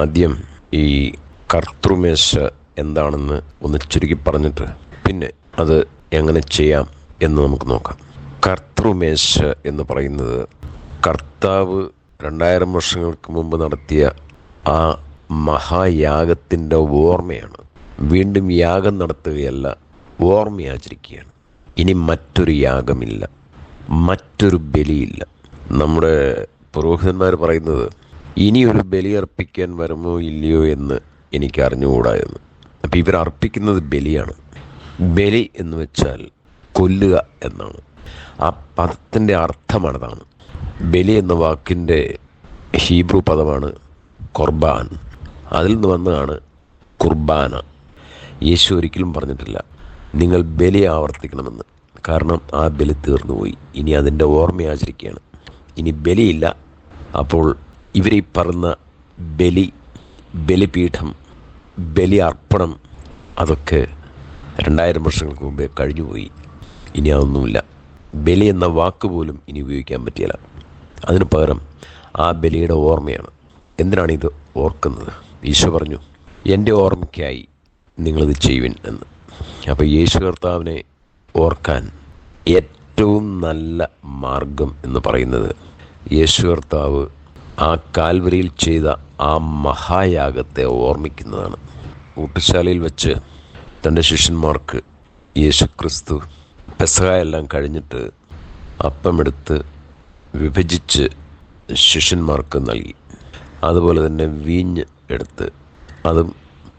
ആദ്യം ഈ കർത്തൃമേശ എന്താണെന്ന് ഒന്ന് ചുരുക്കി പറഞ്ഞിട്ട് പിന്നെ അത് എങ്ങനെ ചെയ്യാം എന്ന് നമുക്ക് നോക്കാം. കർത്തൃമേശ എന്ന് പറയുന്നത് കർത്താവ് രണ്ടായിരം വർഷങ്ങൾക്ക് മുമ്പ് നടത്തിയ ആ മഹായാഗത്തിന്റെ ഓർമ്മയാണ്. വീണ്ടും യാഗം നടത്തുകയല്ല ഓർമ്മ ആചരിക്കുകയാണ് ഇനി മറ്റൊരു യാഗമില്ല മറ്റൊരു ബലിയില്ല. നമ്മുടെ പുരോഹിതന്മാർ പറയുന്നത് ഇനിയൊരു ബലി അർപ്പിക്കാൻ വരുമോ ഇല്ലയോ എന്ന് എനിക്ക് അറിഞ്ഞുകൂടായിരുന്നു അപ്പം ഇവർ അർപ്പിക്കുന്നത് ബലിയാണ്. ബലി എന്ന് വെച്ചാൽ കൊല്ലുക എന്നാണ്. ആ പദത്തിന്റെ അർത്ഥമാണതാണ്. ബലി എന്ന വാക്കിന്റെ ഹീബ്രു പദമാണ് കൊർബാൻ. അതിൽ നിന്ന് വന്നതാണ് കുർബാന. യേശു ഒരിക്കലും പറഞ്ഞിട്ടില്ല നിങ്ങൾ ബലി ആവർത്തിക്കണമെന്ന്. കാരണം ആ ബലി തീർന്നുപോയി. ഇനി അതിന്റെ ഓർമ്മ ആചരിക്കുകയാണ് ഇനി ബലിയില്ല. അപ്പോൾ ഇവരീ പറഞ്ഞ ബലി ബലിപീഠം ബലി അർപ്പണം അതൊക്കെ രണ്ടായിരം വർഷങ്ങൾക്ക് മുമ്പേ കഴിഞ്ഞുപോയി. ഇനി അതൊന്നുമില്ല. ബലി എന്ന വാക്ക് പോലും ഇനി ഉപയോഗിക്കാൻ പറ്റിയില്ല. അതിന് പകരം ആ ബലിയുടെ ഓർമ്മയാണ്. എന്തിനാണ് ഇത് ഓർക്കുന്നത്? ഈശോ പറഞ്ഞു എന്റെ ഓർമ്മയ്ക്കായി നിങ്ങളിത് ചെയ്യുവിൻ എന്ന്. അപ്പോൾ യേശു കർത്താവിനെ ഓർക്കാൻ ഏറ്റവും നല്ല മാർഗം എന്ന് പറയുന്നത് യേശു കർത്താവ് ആ കാൽവരിയിൽ ചെയ്ത ആ മഹായാഗത്തെ ഓർമ്മിക്കുന്നതാണ്. ഊട്ടുശാലയിൽ വെച്ച് തന്റെ ശിഷ്യന്മാർക്ക് യേശു ക്രിസ്തു പെസഹ എല്ലാം കഴിഞ്ഞിട്ട് അപ്പമെടുത്ത് വിഭജിച്ച് ശിഷ്യന്മാർക്ക് നൽകി. അതുപോലെ തന്നെ വീഞ്ഞ് എടുത്ത് അതും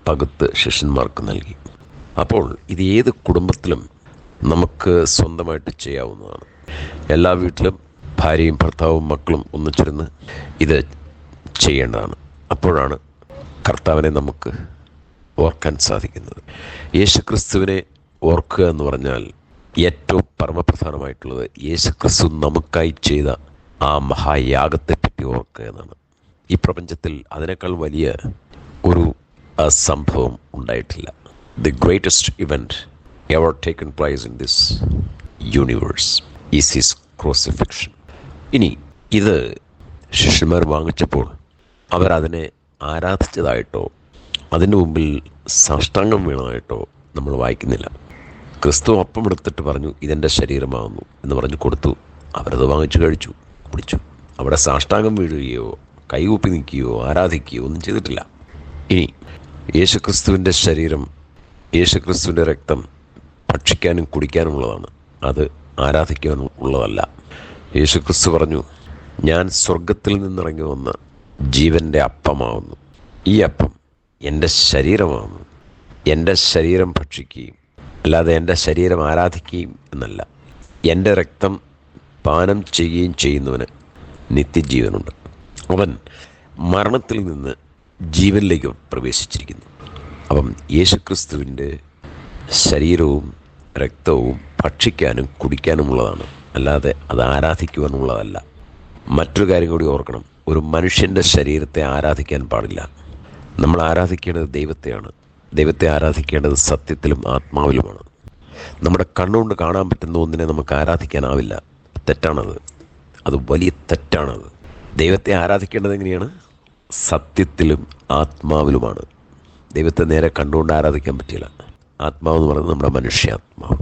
പകുത്ത് ശിഷ്യന്മാർക്ക് നൽകി. അപ്പോൾ ഇത് ഏത് കുടുംബത്തിലും നമുക്ക് സ്വന്തമായിട്ട് ചെയ്യാവുന്നതാണ്. എല്ലാ വീട്ടിലും ഭാര്യയും ഭർത്താവും മക്കളും ഒന്നിച്ചിരുന്ന് ഇത് ചെയ്യേണ്ടതാണ്. അപ്പോഴാണ് കർത്താവിനെ നമുക്ക് ഓർക്കാൻ സാധിക്കുന്നത്. യേശുക്രിസ്തുവിനെ ഓർക്കുക എന്ന് പറഞ്ഞാൽ ഏറ്റവും പരമപ്രധാനമായിട്ടുള്ളത് യേശുക്രിസ്തു നമുക്കായി ചെയ്ത ആ മഹായാഗത്തെ പറ്റി ഓർക്കുക എന്നാണ്. ഈ പ്രപഞ്ചത്തിൽ അതിനേക്കാൾ വലിയ ഒരു സംഭവം ഉണ്ടായിട്ടില്ല. The greatest event ever taken place in this universe is his crucifixion ഇനി ഇത് ശിഷ്യന്മാർ വാങ്ങിച്ചപ്പോൾ അവരതിനെ ആരാധിച്ചതായിട്ടോ അതിന്റെ മുമ്പിൽ സാഷ്ടാംഗം വീണതായിട്ടോ നമ്മൾ വായിക്കുന്നില്ല. ക്രിസ്തു അപ്പം എടുത്തിട്ട് പറഞ്ഞു ഇതെന്റെ ശരീരമാകുന്നു എന്ന് പറഞ്ഞു കൊടുത്തു. അവരത് വാങ്ങിച്ചു കഴിച്ചു കുടിച്ചു. അവിടെ സാഷ്ടാംഗം വീഴുകയോ കൈകൂപ്പി നിൽക്കുകയോ ആരാധിക്കുകയോ ഒന്നും ചെയ്തിട്ടില്ല. ഇനി യേശുക്രിസ്തുവിന്റെ ശരീരം യേശുക്രിസ്തുവിന്റെ രക്തം ഭക്ഷിക്കാനും കുടിക്കാനുമുള്ളതാണ്. അത് ആരാധിക്കാനും ഉള്ളതല്ല. യേശുക്രിസ്തു പറഞ്ഞു ഞാൻ സ്വർഗത്തിൽ നിന്നിറങ്ങി വന്ന ജീവന്റെ അപ്പമാവുന്നു. ഈ അപ്പം എന്റെ ശരീരമാവുന്നു. എന്റെ ശരീരം ഭക്ഷിക്കുകയും അല്ലാതെ എന്റെ ശരീരം ആരാധിക്കുകയും എന്നല്ല. എന്റെ രക്തം പാനം ചെയ്യുകയും ചെയ്യുന്നവന് നിത്യജീവനുണ്ട്. അവൻ മരണത്തിൽ നിന്ന് ജീവനിലേക്ക് പ്രവേശിച്ചിരിക്കുന്നു. അപ്പം യേശുക്രിസ്തുവിന്റെ ശരീരവും രക്തവും ഭക്ഷിക്കാനും കുടിക്കാനുമുള്ളതാണ് അല്ലാതെ അത് ആരാധിക്കുവാനുള്ളതല്ല മറ്റൊരു കാര്യം കൂടി ഓർക്കണം. ഒരു മനുഷ്യന്റെ ശരീരത്തെ ആരാധിക്കാൻ പാടില്ല. നമ്മൾ ആരാധിക്കേണ്ടത് ദൈവത്തെയാണ്. ദൈവത്തെ ആരാധിക്കേണ്ടത് സത്യത്തിലും ആത്മാവിലുമാണ്. നമ്മുടെ കണ്ണുകൊണ്ട് കാണാൻ പറ്റുന്ന ഒന്നിനെ നമുക്ക് ആരാധിക്കാനാവില്ല. തെറ്റാണത്. അത് വലിയ തെറ്റാണത്. ദൈവത്തെ ആരാധിക്കേണ്ടത് എങ്ങനെയാണ്? സത്യത്തിലും ആത്മാവിലുമാണ്. ദൈവത്തെ നേരെ കണ്ടുകൊണ്ട് ആരാധിക്കാൻ പറ്റില്ല. ആത്മാവ് എന്ന് പറയുന്നത് നമ്മുടെ മനുഷ്യാത്മാവ്.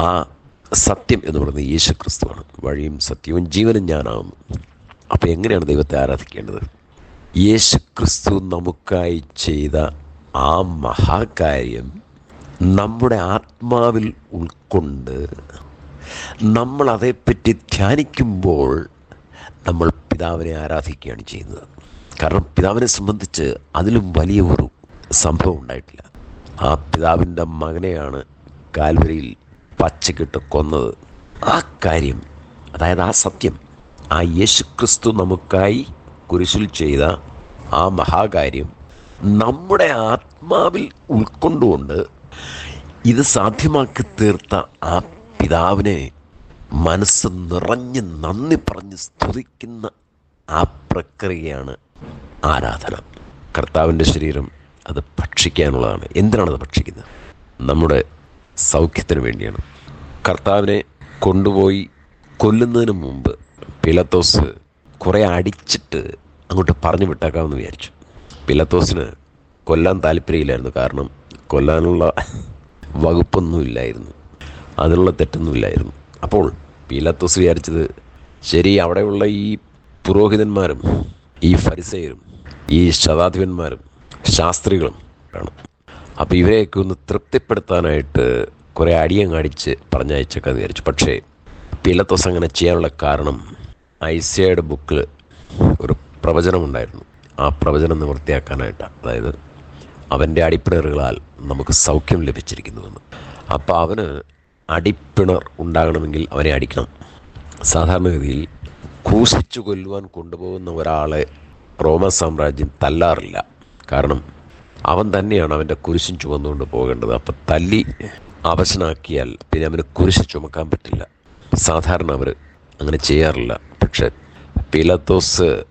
ആ സത്യം എന്ന് പറയുന്നത് യേശു ക്രിസ്തുവാണ് വഴിയും സത്യവും ജീവനും ഞാനാകുന്നു അപ്പോൾ എങ്ങനെയാണ് ദൈവത്തെ ആരാധിക്കേണ്ടത്? യേശു ക്രിസ്തു നമുക്കായി ചെയ്ത ആ മഹാകാര്യം നമ്മുടെ ആത്മാവിൽ ഉൾക്കൊണ്ട് നമ്മൾ അതേപ്പറ്റി ധ്യാനിക്കുമ്പോൾ നമ്മൾ പിതാവിനെ ആരാധിക്കുകയാണ് ചെയ്യുന്നത്. കാരണം പിതാവിനെ സംബന്ധിച്ച് അതിലും വലിയ ഒരു സംഭവം ഉണ്ടായിട്ടില്ല. ആ പിതാവിന്റെ മകനെയാണ് കാൽവരിയിൽ പച്ചക്കിട്ട് കൊന്നത്. ആ കാര്യം അതായത് ആ സത്യം ആ യേശുക്രിസ്തു നമുക്കായി കുരിശിൽ ചെയ്ത ആ മഹാകാര്യം നമ്മുടെ ആത്മാവിൽ ഉൾക്കൊണ്ടുകൊണ്ട് ഇത് സാധ്യമാക്കി തീർത്ത ആ പിതാവിനെ മനസ്സ് നിറഞ്ഞ് നന്ദി പറഞ്ഞ് സ്തുതിക്കുന്ന ആ പ്രക്രിയയാണ് ആരാധന. കർത്താവിന്റെ ശരീരം അത് ഭക്ഷിക്കാനുള്ളതാണ്. എന്തിനാണ് അത് ഭക്ഷിക്കുന്നത്? നമ്മുടെ സൗഖ്യത്തിന് വേണ്ടിയാണ്. കർത്താവിനെ കൊണ്ടുപോയി കൊല്ലുന്നതിന് മുമ്പ് പിലത്തോസ് കുറേ അടിച്ചിട്ട് അങ്ങോട്ട് പറഞ്ഞു വിട്ടേക്കാമെന്ന് വിചാരിച്ചു. പിലത്തോസിന് കൊല്ലാൻ താല്പര്യമില്ലായിരുന്നു. കാരണം കൊല്ലാനുള്ള വകുപ്പൊന്നുമില്ലായിരുന്നു. അതിനുള്ള തെറ്റൊന്നുമില്ലായിരുന്നു. അപ്പോൾ പിലത്തോസ് വിചാരിച്ചത് ശരി അവിടെയുള്ള ഈ പുരോഹിതന്മാരും ഈ ഫരിസയരും ഈ ശതാധിപന്മാരും ശാസ്ത്രികളും ആണ്. അപ്പോൾ ഇവരെയൊക്കെ ഒന്ന് തൃപ്തിപ്പെടുത്താനായിട്ട് കുറേ അടിയങ്ങ് അടിച്ച് പറഞ്ഞയച്ചൊക്കെ വിചാരിച്ചു. പക്ഷേ പിലത്തോസ് അങ്ങനെ ചെയ്യാനുള്ള കാരണം ഐസിയയുടെ ബുക്കിൽ ഒരു പ്രവചനമുണ്ടായിരുന്നു. ആ പ്രവചനം നിവൃത്തിയാക്കാനായിട്ടാണ് അതായത് അവന്റെ അടിപ്പിണറുകളാൽ നമുക്ക് സൗഖ്യം ലഭിച്ചിരിക്കുന്നുവെന്ന് അപ്പോൾ അവന് അടിപ്പിണർ ഉണ്ടാകണമെങ്കിൽ അവനെ അടിക്കണം. സാധാരണഗതിയിൽ ക്രൂശിച്ചു കൊല്ലുവാൻ കൊണ്ടുപോകുന്ന ഒരാളെ റോമൻ സാമ്രാജ്യം തല്ലാറില്ല. കാരണം അവൻ തന്നെയാണ് അവന്റെ കുരിശും ചുവന്നുകൊണ്ട് പോകേണ്ടത്. അപ്പം തല്ലി അവശനാക്കിയാൽ പിന്നെ അവന് കുരിശ് ചുമക്കാൻ പറ്റില്ല. സാധാരണ അവർ അങ്ങനെ ചെയ്യാറില്ല. പക്ഷെ പീലത്തോസ്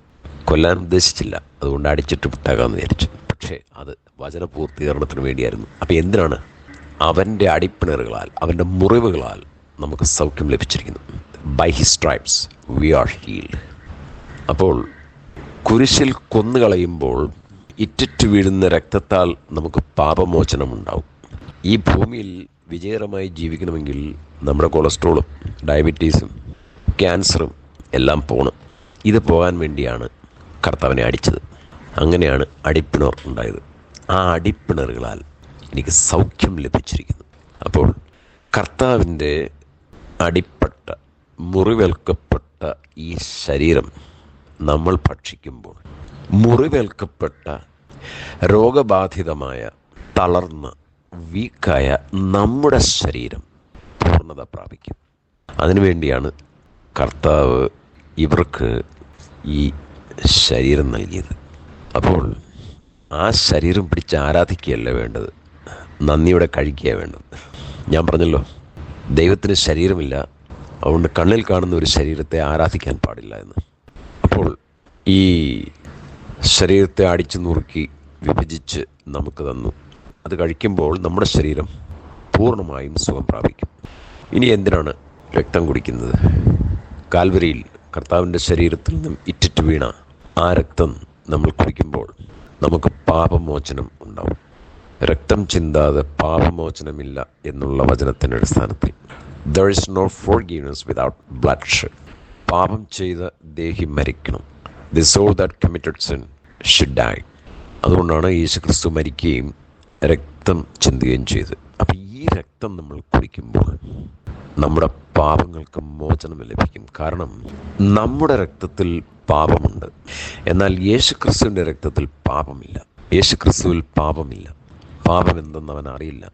കൊല്ലാൻ ഉദ്ദേശിച്ചില്ല. അതുകൊണ്ട് അടിച്ചിട്ട് വിട്ടാകാമെന്ന് വിചാരിച്ചു. പക്ഷേ അത് വചന പൂർത്തീകരണത്തിന് വേണ്ടിയായിരുന്നു. അപ്പം എന്തിനാണ്? അവന്റെ അടിപ്പിണറുകളാൽ അവന്റെ മുറിവുകളാൽ നമുക്ക് സൗഖ്യം ലഭിച്ചിരിക്കുന്നു. By his stripes we are healed അപ്പോൾ കുരിശിൽ കൊന്നുകളയുമ്പോൾ ഇറ്റിറ്റ് വീഴുന്ന രക്തത്താൽ നമുക്ക് പാപമോചനമുണ്ടാവും. ഈ ഭൂമിയിൽ വിജയകരമായി ജീവിക്കണമെങ്കിൽ നമ്മുടെ കൊളസ്ട്രോളും ഡയബറ്റീസും ക്യാൻസറും എല്ലാം പോകണം ഇത് പോകാൻ വേണ്ടിയാണ് കർത്താവിനെ അടിച്ചത്. അങ്ങനെയാണ് അടിപ്പിണർ ഉണ്ടായത്. ആ അടിപ്പിണറുകളാൽ എനിക്ക് സൗഖ്യം ലഭിച്ചിരിക്കുന്നു. അപ്പോൾ കർത്താവിന്റെ അടിപ്പെട്ട മുറിവേൽക്കപ്പെട്ട ഈ ശരീരം നമ്മൾ ഭക്ഷിക്കുമ്പോൾ മുറിവേൽക്കപ്പെട്ട രോഗബാധിതമായ തളർന്ന വീക്കായ നമ്മുടെ ശരീരം പൂർണത പ്രാപിക്കും. അതിനുവേണ്ടിയാണ് കർത്താവ് ഇവർക്ക് ഈ ശരീരം നൽകിയത്. അപ്പോൾ ആ ശരീരം പിടിച്ച് ആരാധിക്കുകയല്ല വേണ്ടത്. നന്ദിയോടെ കഴിക്കുക വേണ്ടത്. ഞാൻ പറഞ്ഞല്ലോ ദൈവത്തിന് ശരീരമില്ല. അതുകൊണ്ട് കണ്ണിൽ കാണുന്ന ഒരു ശരീരത്തെ ആരാധിക്കാൻ പാടില്ല എന്ന്. അപ്പോൾ ഈ ശരീരത്തെ അടിച്ചു നുറുക്കി വിഭജിച്ച് നമുക്ക് തന്നു. അത് കഴിക്കുമ്പോൾ നമ്മുടെ ശരീരം പൂർണമായും സുഖം പ്രാപിക്കും. ഇനി എന്തിനാണ് രക്തം കുടിക്കുന്നത്? കാൽവരിയിൽ കർത്താവിന്റെ ശരീരത്തിൽ നിന്നും ഇറ്റിറ്റ് വീണ ആ രക്തം നമ്മൾ കുടിക്കുമ്പോൾ നമുക്ക് പാപമോചനം ഉണ്ടാവും. രക്തം ചിന്താതെ പാപമോചനമില്ല എന്നുള്ള വചനത്തിന്റെ അടിസ്ഥാനത്തിൽ. There is no forgiveness without blood shed പാപം ചെയ്ത ദേഹി മരിക്കണം. The soul that committed sin should die അതുകൊണ്ടാണ് യേശു ക്രിസ്തു മരിക്കുകയും രക്തം ചിന്തുകയും ചെയ്തു. അപ്പം ഈ രക്തം നമ്മൾ കുടിക്കുമ്പോൾ നമ്മുടെ പാപങ്ങൾക്ക് മോചനം ലഭിക്കും. കാരണം നമ്മുടെ രക്തത്തിൽ പാപമുണ്ട്. എന്നാൽ യേശു ക്രിസ്തുവിന്റെ രക്തത്തിൽ പാപമില്ല. യേശുക്രിസ്തുവിൽ പാപമില്ല. പാപം എന്തെന്ന് അവൻ അറിയില്ല.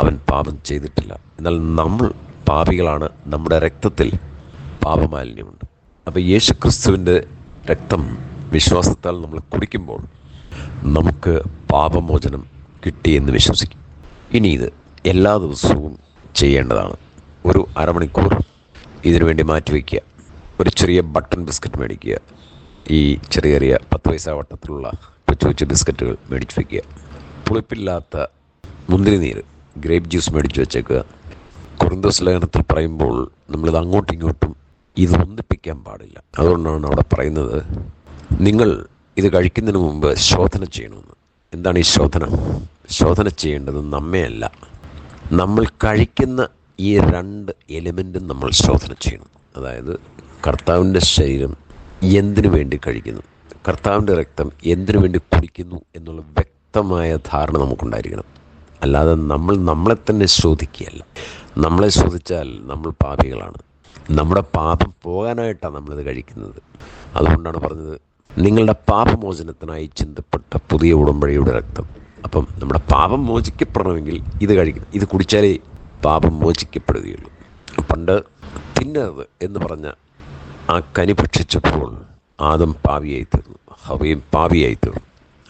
അവൻ പാപം ചെയ്തിട്ടില്ല. എന്നാൽ നമ്മൾ പാപികളാണ്. നമ്മുടെ രക്തത്തിൽ പാപമാലിന്യമുണ്ട്. അപ്പോൾ യേശു ക്രിസ്തുവിന്റെ രക്തം വിശ്വാസത്താൽ നമ്മൾ കുടിക്കുമ്പോൾ നമുക്ക് പാപമോചനം കിട്ടിയെന്ന് വിശ്വസിക്കും. ഇനി ഇത് എല്ലാ ദിവസവും ചെയ്യേണ്ടതാണ്. ഒരു അരമണിക്കൂർ ഇതിനു വേണ്ടി മാറ്റിവെക്കുക. ഒരു ചെറിയ ബട്ടൺ ബിസ്ക്കറ്റ് മേടിക്കുക. ഈ ചെറിയ ചെറിയ പത്ത് പൈസ വട്ടത്തിലുള്ള കൊച്ചു കൊച്ചു ബിസ്ക്കറ്റുകൾ മേടിച്ച് വയ്ക്കുക പുളിപ്പില്ലാത്ത മുന്തിരി നീര് ഗ്രേപ്പ് ജ്യൂസ് മേടിച്ച് വെച്ചേക്കുക. കുറുന്തോസ് ലേഖനത്തിൽ പറയുമ്പോൾ നമ്മളിത് അങ്ങോട്ടും ഇങ്ങോട്ടും ഇത് ഒന്നിപ്പിക്കാൻ പാടില്ല. അതുകൊണ്ടാണ് അവിടെ പറയുന്നത് നിങ്ങൾ ഇത് കഴിക്കുന്നതിന് മുമ്പ് ശോധന ചെയ്യണമെന്ന്. എന്താണ് ഈ ശോധന? ശോധന ചെയ്യേണ്ടത് നമ്മയല്ല. നമ്മൾ കഴിക്കുന്ന ഈ രണ്ട് എലിമെന്റും നമ്മൾ ശോധന ചെയ്യണം. അതായത് കർത്താവിന്റെ ശരീരം എന്തിനു വേണ്ടി കഴിക്കുന്നു? കർത്താവിന്റെ രക്തം എന്തിനു വേണ്ടി കുടിക്കുന്നു എന്നുള്ള വ്യക്തമായ ധാരണ നമുക്കുണ്ടായിരിക്കണം. അല്ലാതെ നമ്മൾ നമ്മളെ തന്നെ ശോധിക്കുകയല്ല. നമ്മളെ ശോധിച്ചാൽ നമ്മൾ പാപികളാണ്. നമ്മുടെ പാപം പോകാനായിട്ടാണ് നമ്മളിത് കഴിക്കുന്നത്. അതുകൊണ്ടാണ് പറഞ്ഞത് നിങ്ങളുടെ പാപമോചനത്തിനായി ചിന്തപ്പെട്ട പുതിയ ഉടമ്പടിയുടെ രക്തം. അപ്പം നമ്മുടെ പാപം മോചിക്കപ്പെടണമെങ്കിൽ ഇത് കഴിക്കണം. ഇത് കുടിച്ചാലേ പാപം മോചിക്കപ്പെടുകയുള്ളൂ. പണ്ട് തിന്നരുത് എന്ന് പറഞ്ഞ ആ കനി ഭക്ഷിച്ചപ്പോൾ ആദം പാവിയായി തീർന്നു. ഹവയും പാവിയായി തീർന്നു.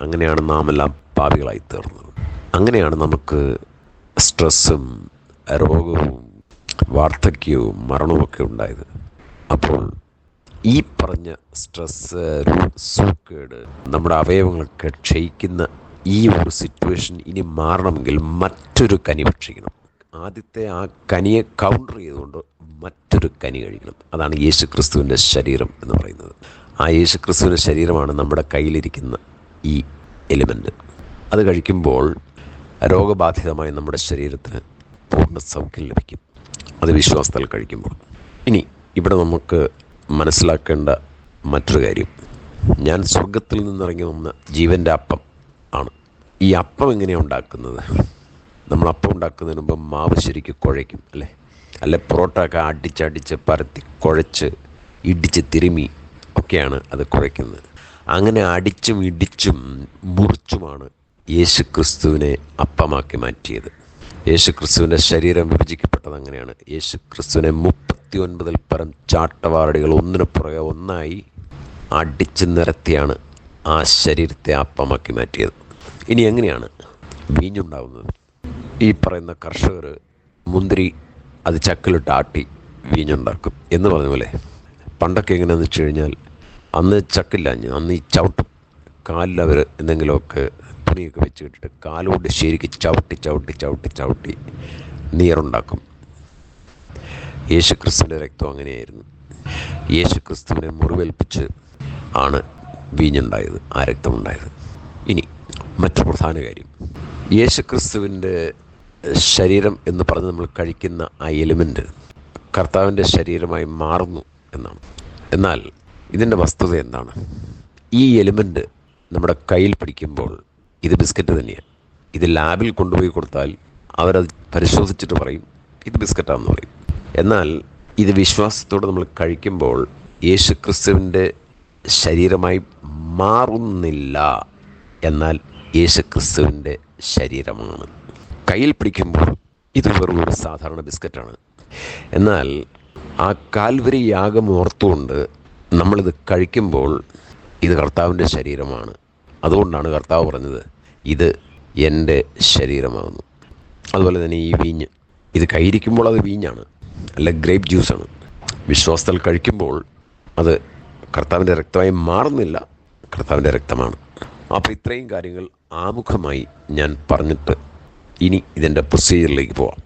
അങ്ങനെയാണ് നാം എല്ലാം പാവികളായി തീർന്നത്. അങ്ങനെയാണ് നമുക്ക് സ്ട്രെസ്സും രോഗവും വാർദ്ധക്യവും മരണവുമൊക്കെ ഉണ്ടായത്. അപ്പോൾ ഈ പറഞ്ഞ സ്ട്രെസ് സൂക്കേട് നമ്മുടെ അവയവങ്ങളൊക്കെ ക്ഷയിക്കുന്ന ഈ ഒരു സിറ്റുവേഷൻ ഇനി മാറണമെങ്കിൽ മറ്റൊരു കനി ഭക്ഷിക്കണം. ആദ്യത്തെ ആ കനിയെ കൗണ്ടർ ചെയ്തുകൊണ്ട് മറ്റൊരു കനി കഴിക്കണം. അതാണ് യേശു ക്രിസ്തുവിന്റെ ശരീരം എന്ന് പറയുന്നത്. ആ യേശു ക്രിസ്തുവിന്റെ ശരീരമാണ് നമ്മുടെ കയ്യിലിരിക്കുന്ന ഈ എലിമെന്റ് അത് കഴിക്കുമ്പോൾ രോഗബാധിതമായ നമ്മുടെ ശരീരത്തിന് പൂർണ സൗഖ്യം ലഭിക്കും. അത് വിശ്വാസത്താൽ കഴിക്കുമ്പോൾ. ഇനി ഇവിടെ നമുക്ക് മനസ്സിലാക്കേണ്ട മറ്റൊരു കാര്യം. ഞാൻ സ്വർഗത്തിൽ നിന്നിറങ്ങി വന്ന ജീവന്റെ അപ്പം ഈ അപ്പം എങ്ങനെയാണ് ഉണ്ടാക്കുന്നത്? നമ്മൾ അപ്പം ഉണ്ടാക്കുന്നതിന് മുമ്പ് മാവ് ശരിക്ക് കുഴയ്ക്കും അല്ലേ? അല്ലെ പൊറോട്ട ഒക്കെ അടിച്ചടിച്ച് പരത്തി കുഴച്ച് ഇടിച്ച് തിരുമി ഒക്കെയാണ് അത് കുഴയ്ക്കുന്നത്. അങ്ങനെ അടിച്ചും ഇടിച്ചും മുറിച്ചുമാണ് യേശു ക്രിസ്തുവിനെ അപ്പമാക്കി മാറ്റിയത്. യേശു ക്രിസ്തുവിന്റെ ശരീരം വിഭജിക്കപ്പെട്ടത് അങ്ങനെയാണ്. യേശു ക്രിസ്തുവിനെ മുപ്പത്തി ഒൻപതിൽ പരം ചാട്ടവാറടികൾ ഒന്നിനു പുറകെ ഒന്നായി അടിച്ചു നിരത്തിയാണ് ആ ശരീരത്തെ അപ്പമാക്കി മാറ്റിയത്. ഇനി എങ്ങനെയാണ് വീഞ്ഞുണ്ടാവുന്നത്? ഈ പറയുന്ന കർഷകർ മുന്തിരി അത് ചക്കിലിട്ട് ആട്ടി വീഞ്ഞുണ്ടാക്കും എന്ന് പറഞ്ഞ പോലെ പണ്ടൊക്കെ എങ്ങനെയാണെന്ന് വെച്ച് കഴിഞ്ഞാൽ അന്ന് ചക്കില്ലാഞ്ഞ് അന്ന് ഈ ചവിട്ടും കാലിൽ അവർ എന്തെങ്കിലുമൊക്കെ തുണിയൊക്കെ വെച്ച് കിട്ടിട്ട് കാലുകൊണ്ട് ശരിക്ക് ചവിട്ടി ചവിട്ടി ചവിട്ടി ചവിട്ടി നീറുണ്ടാക്കും. യേശുക്രിസ്തുവിന്റെ രക്തം അങ്ങനെയായിരുന്നു. യേശുക്രിസ്തുവിനെ മുറിവേൽപ്പിച്ച് ആണ് വീഞ്ഞുണ്ടായത് ആ രക്തമുണ്ടായത്. ഇനി മറ്റു പ്രധാന കാര്യം. യേശുക്രിസ്തുവിന്റെ ശരീരം എന്ന് പറഞ്ഞ് നമ്മൾ കഴിക്കുന്ന ആ എലിമെന്റ് കർത്താവിന്റെ ശരീരമായി മാറുന്നു എന്നാണ്. എന്നാൽ ഇതിന്റെ വസ്തുത എന്താണ്? ഈ എലിമെന്റ് നമ്മുടെ കയ്യിൽ പിടിക്കുമ്പോൾ ഇത് ബിസ്ക്കറ്റ് തന്നെയാണ്. ഇത് ലാബിൽ കൊണ്ടുപോയി കൊടുത്താൽ അവരത് പരിശോധിച്ചിട്ട് പറയും ഇത് ബിസ്ക്കറ്റാണെന്ന് പറയും. എന്നാൽ ഇത് വിശ്വാസത്തോടെ നമ്മൾ കഴിക്കുമ്പോൾ യേശു ക്രിസ്തുവിന്റെ ശരീരമായി മാറുന്നില്ല. എന്നാൽ യേശു ക്രിസ്തുവിന്റെ ശരീരമാണ്. കയ്യിൽ പിടിക്കുമ്പോൾ ഇത് വെറും ഒരു സാധാരണ ബിസ്ക്കറ്റാണ്. എന്നാൽ ആ കാൽവരി യാഗം ഓർത്തുകൊണ്ട് നമ്മളിത് കഴിക്കുമ്പോൾ ഇത് കർത്താവിന്റെ ശരീരമാണ്. അതുകൊണ്ടാണ് കർത്താവ് പറഞ്ഞത് ഇത് എന്റെ ശരീരമാകുന്നു. അതുപോലെ തന്നെ ഈ വീഞ്ഞ് ഇത് കൈയിരിക്കുമ്പോൾ അത് വീഞ്ഞാണ് അല്ല ഗ്രേപ്പ് ജ്യൂസാണ്. വിശ്വാസത്തിൽ കഴിക്കുമ്പോൾ അത് കർത്താവിന്റെ രക്തമായി മാറുന്നില്ല കർത്താവിന്റെ രക്തമാണ്. അപ്പോൾ ഇത്രയും കാര്യങ്ങൾ ആമുഖമായി ഞാൻ പറഞ്ഞിട്ട് ഇനി ഇതിന്റെ പ്രൊസീജിയറിലേക്ക് പോവാം.